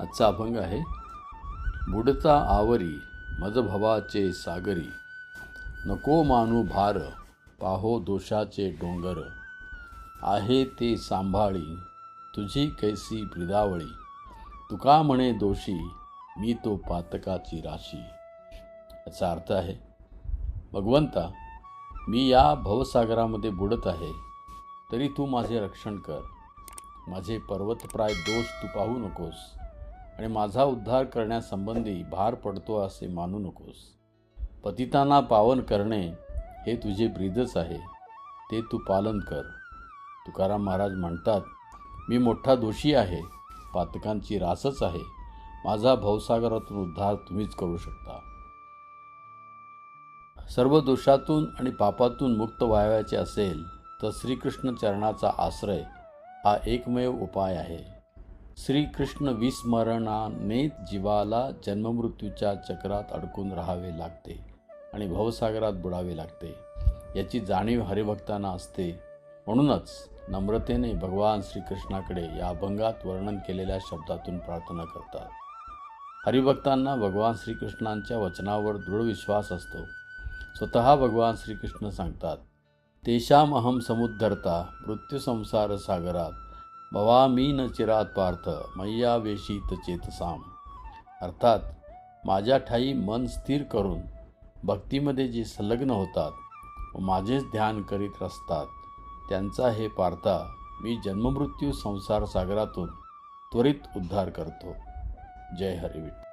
आजचा अभंग आहे बुडता आवरी मजभवाचे सागरी. नको मानू भार पाहो दोषाचे डोंगर. आहे ते सांभाळी तुझी कैसी ब्रिदावळी तुका म्हणे दोषी मी तो पातकाची राशी. याचा अर्थ आहे भगवंता मी या भवसागरामध्ये बुडत आहे तरी तू माझे रक्षण कर. माझे पर्वतप्राय दोष तू पाहू नकोस. आणि माझा उद्धार करण्यासंबंधी भार पडतो असे मानू नकोस. पतितांना पावन करणे हे तुझे ब्रीदच आहे. ते तू पालन कर. तुकाराम महाराज म्हणतात मी मोठा दोषी आहे. पातकांची रासच आहे. माझा भवसागरातून उद्धार तुम्हीच करू शकता. सर्व दोषातून आणि पापातून मुक्त व्हावयाचे असेल तर श्रीकृष्ण चरणाचा आश्रय हा एकमेव उपाय आहे. श्रीकृष्ण विस्मरणाने जीवाला जन्ममृत्यूच्या चक्रात अडकून राहावे लागते आणि भवसागरात बुडावे लागते. याची जाणीव हरिभक्तांना असते. म्हणूनच नम्रतेने भगवान श्रीकृष्णाकडे या अभंगात वर्णन केलेल्या शब्दातून प्रार्थना करतात. हरिभक्तांना भगवान श्रीकृष्णांच्या वचनावर दृढ विश्वास असतो. स्वतः भगवान श्रीकृष्ण सांगतात तेषाम अहम समुद्धरता मृत्यूसंसार सागरात भवामी न चिरात पार्थ मैया वेशीत चेतसाम. अर्थात माझ्या ठाई मन स्थिर करून भक्तीमध्ये जे संलग्न होतात व माझेच ध्यान करीत असतात त्यांचा हे पार्था मी जन्ममृत्यू संसार सागरातून त्वरित उद्धार करतो. जय हरिविठ